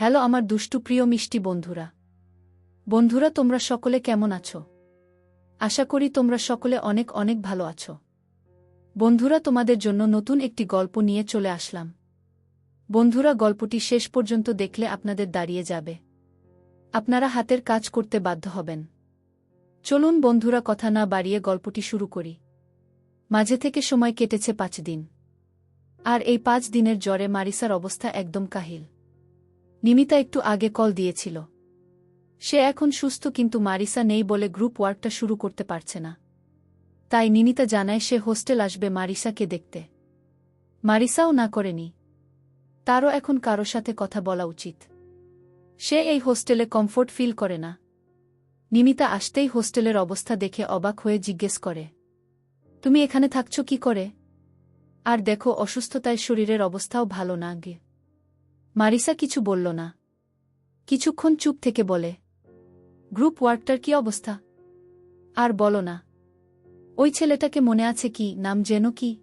Hello আমার দুষ্টু প্রিয় মিষ্টি বন্ধুরা। বন্ধুরা, তোমরা সকলে কেমন আছো? আশা করি তোমরা সকলে অনেক অনেক ভালো আছো। বন্ধুরা, তোমাদের জন্য নতুন একটি গল্প নিয়ে চলে আসলাম। বন্ধুরা, গল্পটি শেষ পর্যন্ত দেখলে আপনাদের দাঁড়িয়ে যাবে। আপনারা হাতের কাজ করতে বাধ্য হবেন। চলুন বন্ধুরা, কথা না বাড়িয়ে গল্পটি শুরু করি। মাঝে থেকে সময় কেটেছে পাঁচ দিন। আর এই পাঁচ দিনের জ্বরে মারিসার অবস্থা একদম কাহিল। নিমিতা একটু আগে কল দিয়েছিল। সে এখন সুস্থ কিন্তু মারিসা নেই বলে গ্রুপ ওয়ার্কটা শুরু করতে পারছে না। তাই নিনিতা জানায় সে হোস্টেল আসবে মারিসাকে দেখতে। মারিসাও না করেনি। তারও এখন কারও সাথে কথা বলা উচিত। সে এই হোস্টেলে কমফোর্ট ফিল করে না। নিমিতা আসতেই হোস্টেলের অবস্থা দেখে অবাক হয়ে জিজ্ঞেস করে, তুমি এখানে থাকছ কি করে? আর দেখো, অসুস্থতায় শরীরের অবস্থাও ভালো না গে মারিসা কিছু বলল না। কিছুক্ষণ চুপ থেকে বলে, গ্রুপ ওয়ার্কটার কি অবস্থা? আর বলো না। ওই ছেলেটাকে মনে আছে কি, নাম যেন কি?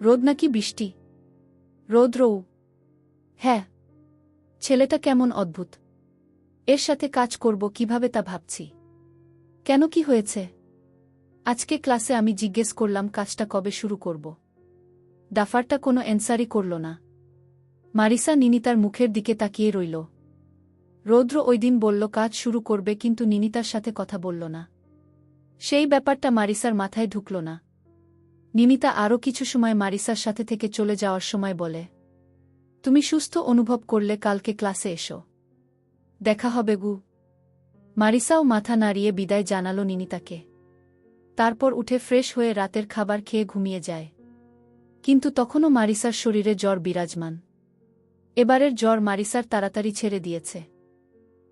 রোদ নাকি বৃষ্টি? রোদ, রৌ। হ্যাঁ। ছেলেটা কেমন অদ্ভুত। এর সাথে কাজ করব কীভাবে তা ভাবছি? কেন কি হয়েছে? আজকে ক্লাসে আমি জিজ্ঞেস করলাম কাজটা কবে শুরু করব। ডাফারটা কোনো অ্যান্সারই করল না। মারিসা নিনিতার মুখের দিকে তাকিয়ে রইল। রৌদ্র ওই দিন বলল, কাজ শুরু করবে, কিন্তু নিনিতার সাথে কথা বলল না। সেই ব্যাপারটা মারিসার মাথায় ঢুকল না। নিমিতা আরও কিছু সময় মারিসার সাথে থেকে চলে যাওয়ার সময় বলে, তুমি সুস্থ অনুভব করলে কালকে ক্লাসে এসো। দেখা হবে, গু। মারিসাও মাথা নাড়িয়ে বিদায় জানালো নিনিতাকে। তারপর উঠে ফ্রেশ হয়ে রাতের খাবার খেয়ে ঘুমিয়ে যায়। কিন্তু তখনও মারিসার শরীরে জ্বর বিরাজমান। এবারের জ্বর মারিসার তাড়াতাড়ি ছেড়ে দিয়েছে।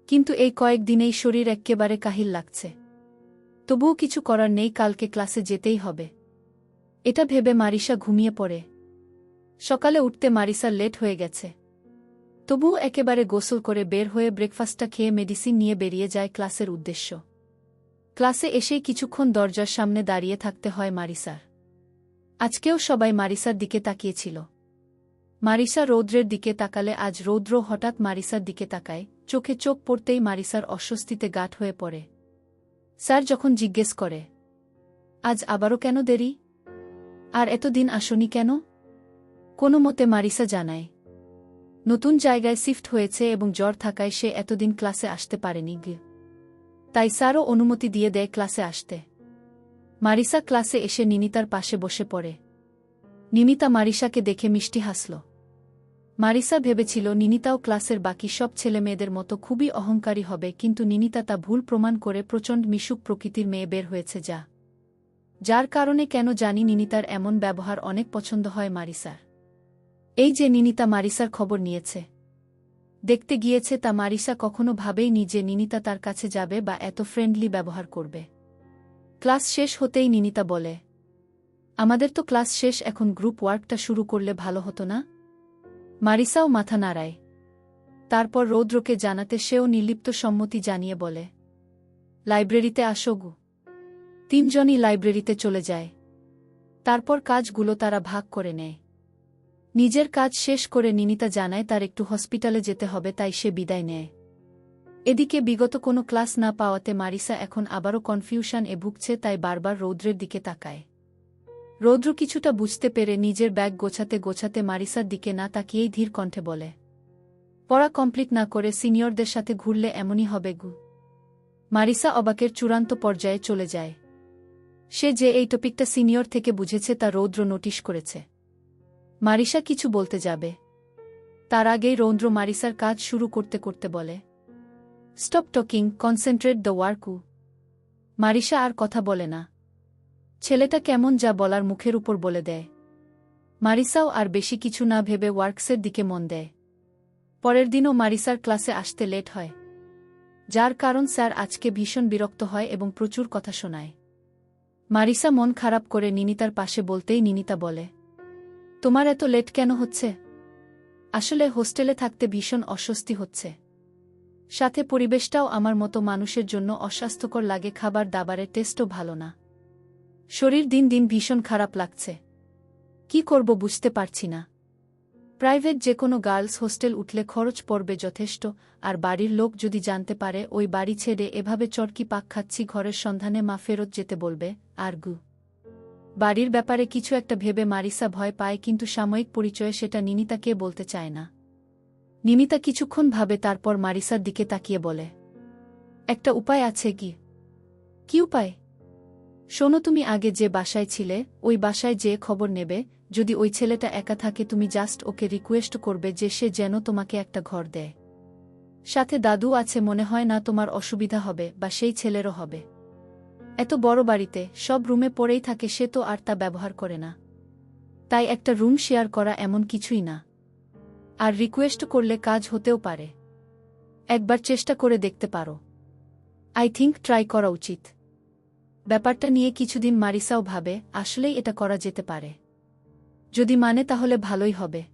কিন্তু এই কয়েকদিনেই শরীর এক্কেবারে কাহিল লাগছে। তবুও কিছু করার নেই, কালকে ক্লাসে যেতেই হবে। এটা ভেবে মারিসা ঘুমিয়ে পড়ে। সকালে উঠতে মারিসার লেট হয়ে গেছে। তবুও একেবারে গোসল করে বের হয়ে ব্রেকফাস্টটা খেয়ে মেডিসিন নিয়ে বেরিয়ে যায় ক্লাসের উদ্দেশ্য। ক্লাসে এসেই কিছুক্ষণ দরজার সামনে দাঁড়িয়ে থাকতে হয় মারিসার। আজকেও সবাই মারিসার দিকে তাকিয়েছিল। মারিসা রৌদ্রের দিকে তাকালে আজ রৌদ্র হঠাৎ মারিসার দিকে তাকায়, চোখে চোখ পড়তেই মারিসার অস্বস্তিতে গাঠ হয়ে পড়ে। স্যার যখন জিজ্ঞেস করে, আজ আবারও কেন দেরি? আর এতদিন আসনি কেন? কোনো মতে মারিসা জানায়, নতুন জায়গায় শিফট হয়েছে এবং জ্বর থাকায় সে এতদিন ক্লাসে আসতে পারেনি তাই স্যারও অনুমতি দিয়ে দেয় ক্লাসে আসতে। মারিসা ক্লাসে এসে নিনিতার পাশে বসে পড়ে। নিমিতা মারিসাকে দেখে মিষ্টি হাসল। মারিসা ভেবেছিল নিনিতাও ক্লাসের বাকি সব ছেলেমেয়েদের মতো খুবই অহংকারী হবে, কিন্তু নিনিতা তা ভুল প্রমাণ করে প্রচণ্ড মিশুক প্রকৃতির মেয়ে বের হয়েছে যা। যার কারণে কেন জানি নিনিতার এমন ব্যবহার অনেক পছন্দ হয় মারিসার। এই যে নিনিতা মারিসার খবর নিয়েছে। দেখতে গিয়েছে তা মারিসা কখনো ভাবেই নি যে নিনিতা তার কাছে যাবে বা এত ফ্রেন্ডলি ব্যবহার করবে। ক্লাস শেষ হতেই নিনিতা বলে, আমাদের তো ক্লাস শেষ, এখন গ্রুপ ওয়ার্কটা শুরু করলে ভালো হতো না? মারিসাও মাথা নাড়ায়। তারপর রৌদ্রকে জানাতে সেও নির্লিপ্ত সম্মতি জানিয়ে বলে, লাইব্রেরিতে আসো গু। তিনজনই লাইব্রেরিতে চলে যায়। তারপর কাজগুলো তারা ভাগ করে নেয়। নিজের কাজ শেষ করে নিনিতা জানায় তার একটু হসপিটালে যেতে হবে, তাই সে বিদায় নেয়। এদিকে বিগত কোনো ক্লাস না পাওয়াতে মারিসা এখন আবারও কনফিউশন এ ভুগছে, তাই বারবার রৌদ্রের দিকে তাকায়। রৌদ্র কিছুটা বুঝতে পেরে নিজের ব্যাগ গোছাতে গোছাতে মারিসার দিকে না তাকিয়েই ধীর কণ্ঠে বলে, পড়া কমপ্লিট না করে সিনিয়রদের সাথে ঘুরলে এমনই হবে গু। মারিসা অবাকের চূড়ান্ত পর্যায়ে চলে যায়। সে যে এই টপিকটা সিনিয়র থেকে বুঝেছে তা রৌদ্র নোটিশ করেছে। মারিসা কিছু বলতে যাবে। তার আগেই রৌদ্র মারিসার কাজ শুরু করতে করতে বলে, stop talking, concentrate the work. Marisa আর কথা বলে না। ছেলেটা কেমন যা বলার মুখের উপর বলে দেয়। মারিসাও আর বেশি কিছু না ভেবে ওয়ার্কসের দিকে মন দেয়। পরের দিনও মারিসার ক্লাসে আসতে লেট হয়। যার কারণ স্যার আজকে ভীষণ বিরক্ত হয় এবং প্রচুর কথা শোনায়। মারিসা মন খারাপ করে নিনিতার পাশে বলতেই নিনিতা বলে, তোমার এত লেট কেন হচ্ছে? আসলে হোস্টেলে থাকতে ভীষণ অস্বস্তি হচ্ছে। সাথে পরিবেশটাও আমার মতো মানুষের জন্য অস্বাস্থ্যকর লাগে, খাবার দাবারের টেস্টও ভালো না। শরীর দিন দিন ভীষণ খারাপ লাগছে। কি করব বুঝতে পারছি না। প্রাইভেট যে কোনো গার্লস হোস্টেল উঠলে খরচ পড়বে যথেষ্ট, আর বাড়ির লোক যদি জানতে পারে, ওই বাড়ি ছেড়ে এভাবে চরকি পাক খাচ্ছি ঘরের সন্ধানে মা ফেরত যেতে বলবে, আর গু। বাড়ির ব্যাপারে কিছু একটা ভেবে মারিসা ভয় পায়, কিন্তু সাময়িক পরিচয়ে সেটা নিনিতাকে বলতে চায় না। নিমিতা কিছুক্ষণ ভাবে তারপর মারিসার দিকে তাকিয়ে বলে, একটা উপায় আছে কি? কি উপায়? শোনো তুমি আগে যে বাসায় ছিলে, ওই বাসায় যে খবর নেবে, যদি ওই ছেলেটা একা থাকে তুমি জাস্ট ওকে রিকোয়েস্ট করবে যে সে যেন তোমাকে একটা ঘর দেয়। সাথে দাদু আছে মনে হয় না তোমার অসুবিধা হবে, বা সেই ছেলেরও হবে। এত বড় বাড়িতে, সব রুমে পড়েই থাকে সে তো আর তা ব্যবহার করে না। তাই একটা রুম শেয়ার করা এমন কিছুই না। আর রিকোয়েস্ট করলে কাজ হতেও পারে। একবার চেষ্টা করে দেখতে পারো। আই থিঙ্ক ট্রাই করা উচিত। ব্যাপারটা নিয়ে কিছুদিন মারিসাও ভাবে, আসলেই এটা করা যেতে পারে। যদি মানে তাহলে ভালোই হবে।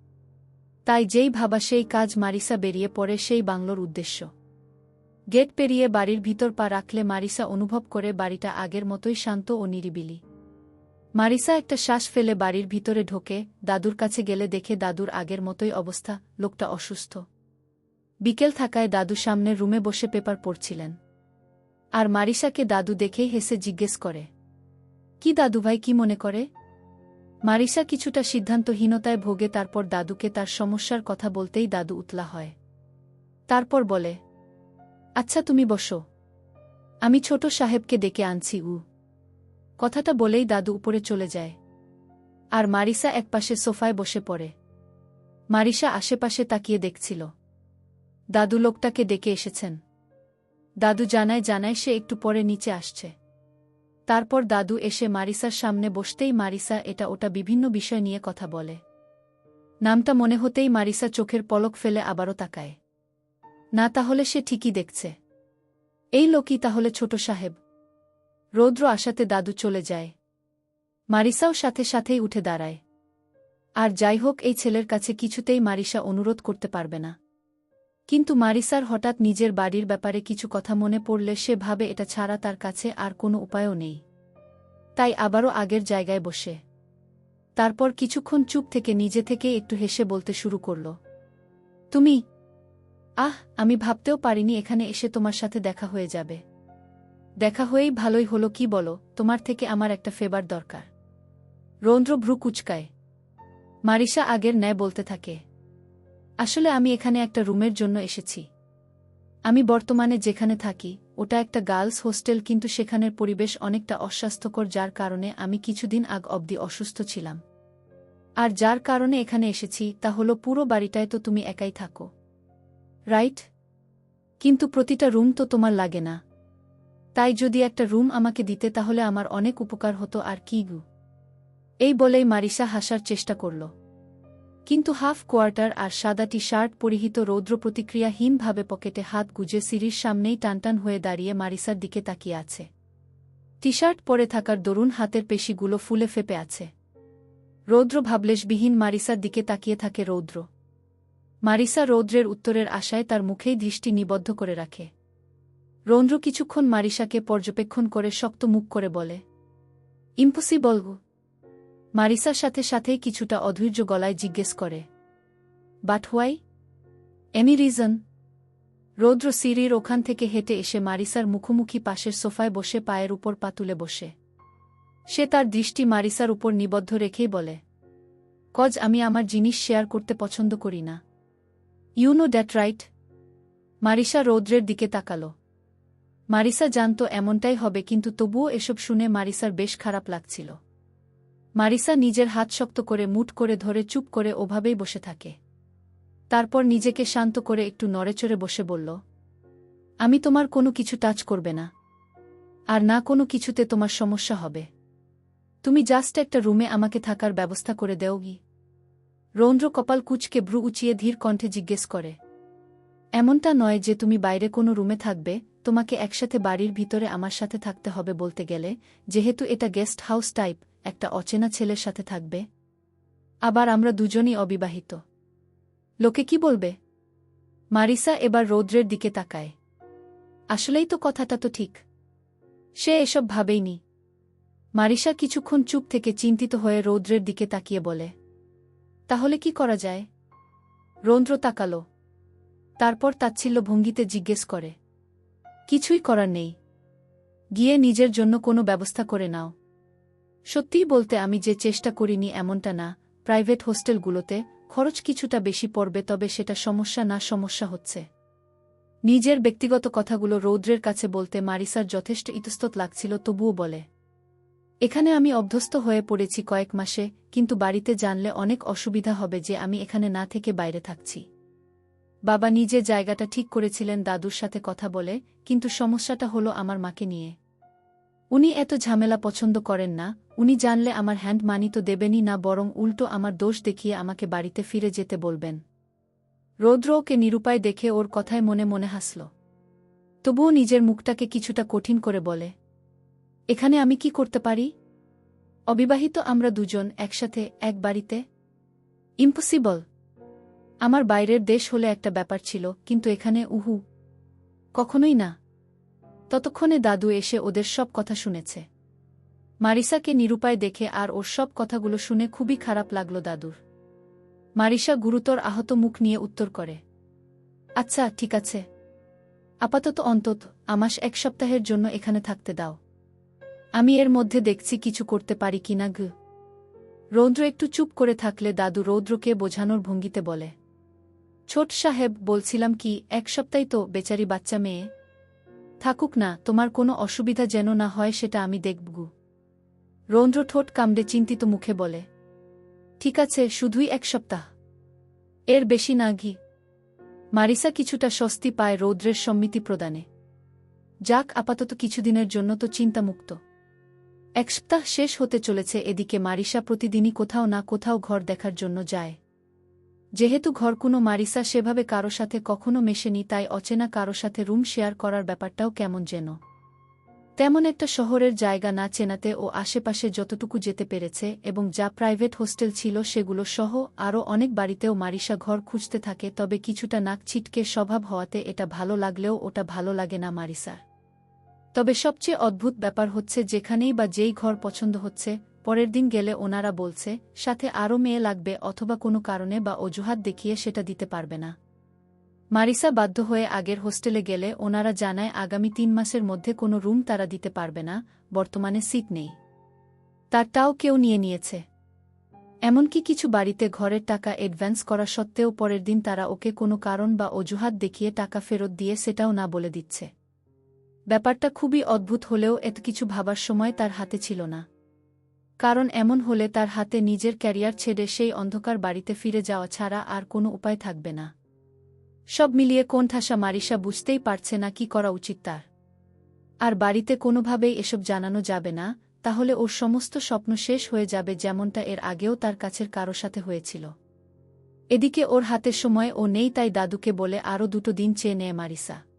তাই যেই ভাবা সেই কাজ মারিসা বেরিয়ে পড়ে সেই বাংলোর উদ্দেশ্য। গেট পেরিয়ে বাড়ির ভিতর পা রাখলে মারিসা অনুভব করে বাড়িটা আগের মতোই শান্ত ও নিরিবিলি। মারিসা একটা শ্বাস ফেলে বাড়ির ভিতরে ঢোকে, দাদুর কাছে গেলে দেখে দাদুর আগের মতোই অবস্থা, লোকটা অসুস্থ। বিকেল থাকায় দাদু সামনে রুমে বসে পেপার পড়ছিলেন। আর মারিসাকে দাদু দেখেই হেসে জিজ্ঞেস করে, কি দাদুভাই, কি মনে করে? মারিসা কিছুটা সিদ্ধান্তহীনতায় ভোগে তারপর দাদুকে তার সমস্যার কথা বলতেই দাদু উতলা হয়। তারপর বলে আচ্ছা তুমি বসো। আমি ছোট সাহেবকে ডেকে আনছি, উ। কথাটা বলেই দাদু উপরে চলে যায়। আর মারিসা একপাশে সোফায় বসে পড়ে। মারিসা আশেপাশে তাকিয়ে দেখছিল। দাদু লোকটাকে ডেকে এসেছেন। দাদু জানায় জানায় সে একটু পরে নিচে আসছে। তারপর দাদু এসে মারিসার সামনে বসতেই মারিসা এটা ওটা বিভিন্ন বিষয় নিয়ে কথা বলে। নামটা মনে হতেই মারিসা চোখের পলক ফেলে আবারও তাকায়। না তাহলে সে ঠিকই দেখছে। এই লোকই তাহলে ছোট সাহেব। রৌদ্র আশাতে দাদু চলে যায়। মারিসাও সাথে সাথেই উঠে দাঁড়ায়। আর যাই হোক, এই ছেলের কাছে কিছুতেই মারিসা অনুরোধ করতে পারবে না। কিন্তু মারিসার হঠাৎ নিজের বাড়ির ব্যাপারে কিছু কথা মনে পড়লে সে ভাবে এটা ছাড়া তার কাছে আর কোনো উপায়ও নেই। তাই আবারও আগের জায়গায় বসে। তারপর কিছুক্ষণ চুপ থেকে নিজে থেকে একটু হেসে বলতে শুরু করল, তুমি? আহ, আমি ভাবতেও পারিনি এখানে এসে তোমার সাথে দেখা হয়ে যাবে। দেখা হয়েই ভালোই হলো, কি বলো? তোমার থেকে আমার একটা ফেবার দরকার। রৌন্দ্র ভ্রু কুচকায়। মারিসা আগের ন্যায় বলতে থাকে আসলে আমি এখানে একটা রুমের জন্য এসেছি। আমি বর্তমানে যেখানে থাকি, ওটা একটা গার্লস হোস্টেল কিন্তু সেখানের পরিবেশ অনেকটা অস্বাস্থ্যকর যার কারণে আমি কিছুদিন আগ অবধি অসুস্থ ছিলাম। আর যার কারণে এখানে এসেছি তা হলো পুরো বাড়িটায় তো তুমি একাই থাকো। রাইট? কিন্তু প্রতিটা রুম তো তোমার লাগে না। তাই যদি একটা রুম আমাকে দিতে তাহলে আমার অনেক উপকার হতো আর কি গু। এই বলেই মারিসা হাসার চেষ্টা করল। কিন্তু হাফ কোয়ার্টার আর সাদা টি শার্ট পরিহিত রৌদ্র প্রতিক্রিয়াহীনভাবে পকেটে হাত গুজে সিঁড়ির সামনেই টানটান হয়ে দাঁড়িয়ে মারিসার দিকে তাকিয়ে আছে। টি শার্ট পরে থাকার দরুন হাতের পেশিগুলো ফুলে ফেপে আছে। রৌদ্র ভাবলেশবিহীন মারিসার দিকে তাকিয়ে থাকে রৌদ্র। মারিসা রৌদ্রের উত্তরের আশায় তার মুখেই দৃষ্টি নিবদ্ধ করে রাখে। রৌদ্র কিছুক্ষণ মারিসাকে পর্যবেক্ষণ করে শক্ত মুখ করে বলে, ইম্পসিবল মারিসার সাথে সাথেই কিছুটা অধৈর্য গলায় জিজ্ঞেস করে। But why? Any reason. Roudra সিঁড়ির ওখান থেকে হেঁটে এসে মারিসার মুখোমুখি পাশের সোফায় বসে পায়ের উপর পা তুলে বসে। সে তার দৃষ্টি মারিসার উপর নিবদ্ধ রেখেই বলে, কজ আমি আমার জিনিস শেয়ার করতে পছন্দ করি না। You know that right? Marisa রৌদ্রের দিকে তাকাল। মারিসা জানত এমনটাই হবে, কিন্তু তবুও এসব শুনে মারিসার বেশ খারাপ লাগছিল। মারিসা নিজের হাত শক্ত করে মুট করে ধরে চুপ করে ওভাবেই বসে থাকে। তারপর নিজেকে শান্ত করে একটু নড়েচড়ে বসে বলল, আমি তোমার কোনো কিছু টাচ করবে না। আর না কোনো কিছুতে তোমার সমস্যা হবে। তুমি জাস্ট একটা রুমে আমাকে থাকার ব্যবস্থা করে দেও গি। রৌন্দ্র কপাল কুচকে ভ্রু উঁচিয়ে ধীর কণ্ঠে জিজ্ঞেস করে, এমনটা নয় যে তুমি বাইরে কোনো রুমে থাকবে, তোমাকে একসাথে বাড়ির ভিতরে আমার সাথে থাকতে হবে বলতে গেলে, যেহেতু এটা গেস্ট হাউস টাইপ একটা অচেনা ছেলের সাথে থাকবে। আবার আমরা দুজনই অবিবাহিত। লোকে কি বলবে? মারিসা এবার রৌদ্রের দিকে তাকায়। আসলেই তো কথাটা তো ঠিক। সে এসব ভাবেইনি মারিসা কিছুক্ষণ চুপ থেকে চিন্তিত হয়ে রৌদ্রের দিকে তাকিয়ে বলে, তাহলে কি করা যায়? রৌদ্র তাকালো। তারপর তাচ্ছিল্য ভঙ্গিতে জিজ্ঞেস করে, কিছুই করার নেই। গিয়ে নিজের জন্য কোনো ব্যবস্থা করে নাও। সত্যিই বলতে আমি যে চেষ্টা করিনি এমনটা না, প্রাইভেট হোস্টেলগুলোতে খরচ কিছুটা বেশি পড়বে তবে সেটা সমস্যা না সমস্যা হচ্ছে। নিজের ব্যক্তিগত কথাগুলো রৌদ্রের কাছে বলতে মারিসার যথেষ্ট ইতস্তত লাগছিল, তবুও বলে, এখানে আমি অভ্যস্ত হয়ে পড়েছি কয়েক মাসে, কিন্তু বাড়িতে জানলে অনেক অসুবিধা হবে যে আমি এখানে না থেকে বাইরে থাকছি। বাবা নিজে জায়গাটা ঠিক করেছিলেন, দাদুর সাথে কথা বলে, কিন্তু সমস্যাটা হলো আমার মাকে নিয়ে। উনি এত ঝামেলা পছন্দ করেন না, উনি জানলে আমার হ্যান্ড মানি তো দেবেনই না, বরং উল্টো আমার দোষ দেখিয়ে আমাকে বাড়িতে ফিরে যেতে বলবেন। রৌদ্র ওকে নিরুপায় দেখে ওর কথায় মনে মনে হাসল। তবুও নিজের মুখটাকে কিছুটা কঠিন করে বলে, এখানে আমি কি করতে পারি? অবিবাহিত আমরা দুজন একসাথে এক বাড়িতে? ইম্পসিবল। আমার বাইরের দেশ হলে একটা ব্যাপার ছিল, কিন্তু এখানে উহু, কখনোই না। ততক্ষণে দাদু এসে ওদের সব কথা শুনেছে। মারিসাকে নিরুপায় দেখে আর ওর সব কথাগুলো শুনে খুবই খারাপ লাগল দাদুর। মারিসা গুরুতর আহত মুখ নিয়ে উত্তর করে আচ্ছা ঠিক আছে। আপাতত অন্তত আমাস এক সপ্তাহের জন্য এখানে থাকতে দাও। আমি এর মধ্যে দেখছি কিছু করতে পারি কিনা গ। রৌদ্র একটু চুপ করে থাকলে দাদু রৌদ্রকে বোঝানোর ভঙ্গিতে বলে, ছোট সাহেব, বলছিলাম কি, এক সপ্তাহ তো বেচারি বাচ্চা মেয়ে থাকুক না, তোমার কোনো অসুবিধা যেন না হয় সেটা আমি দেখবগু রৌদ্র ঠোঁট কামড়ে চিন্তিত মুখে বলে, ঠিক আছে, শুধুই এক সপ্তাহ। এর বেশি না ঘি। মারিসা কিছুটা স্বস্তি পায় রৌদ্রের সম্মিতি প্রদানে। যাক, আপাতত কিছুদিনের জন্য তো চিন্তামুক্ত। এক সপ্তাহ শেষ হতে চলেছে এদিকে মারিসা প্রতিদিনই কোথাও না কোথাও ঘর দেখার জন্য যায়। যেহেতু ঘর কোনো মারিসা সেভাবে কারও সাথে কখনো মেশেনি, তাই অচেনা কারও সাথে রুম শেয়ার করার ব্যাপারটাও কেমন যেন। তেমন একটা শহরের জায়গা না চেনাতে ও আশেপাশে যতটুকু যেতে পেরেছে এবং যা প্রাইভেট হোস্টেল ছিল সেগুলো সহ আরও অনেক বাড়িতেও মারিসা ঘর খুঁজতে থাকে, তবে কিছুটা নাক ছিটকে স্বভাব হওয়াতে এটা ভালো লাগলেও ওটা ভালো লাগে না মারিসার। তবে সবচেয়ে অদ্ভুত ব্যাপার হচ্ছে যেখানেই বা যেই ঘর পছন্দ হচ্ছে পরের দিন গেলে ওনারা বলছে, সাথে আরও মেয়ে লাগবে অথবা কোনো কারণে বা অজুহাত দেখিয়ে সেটা দিতে পারবে না। মারিসা বাধ্য হয়ে আগের হোস্টেলে গেলে ওনারা জানায় আগামী তিন মাসের মধ্যে কোনো রুম তারা দিতে পারবে না, বর্তমানে সিট নেই। তারটাও কেউ নিয়ে নিয়েছে। এমনকি কিছু বাড়িতে ঘরের টাকা অ্যাডভান্স করা সত্ত্বেও পরের দিন তারা ওকে কোনো কারণ বা অজুহাত দেখিয়ে টাকা ফেরত দিয়ে সেটাও না বলে দিচ্ছে। ব্যাপারটা খুবই অদ্ভুত হলেও এত কিছু ভাবার সময় তার হাতে ছিল না। কারণ এমন হলে তার হাতে নিজের ক্যারিয়ার ছেড়ে সেই অন্ধকার বাড়িতে ফিরে যাওয়া ছাড়া আর কোনো উপায় থাকবে না। সব মিলিয়ে কোণঠাসা মারিসা বুঝতেই পারছে না কি করা উচিত তার। আর বাড়িতে কোনোভাবেই এসব জানানো যাবে না, তাহলে ওর সমস্ত স্বপ্ন শেষ হয়ে যাবে যেমনটা এর আগেও তার কাছের কারও সাথে হয়েছিল। এদিকে ওর হাতের সময় ও নেই তাই দাদুকে বলে আরও দুটো দিন চেয়ে নেয় মারিসা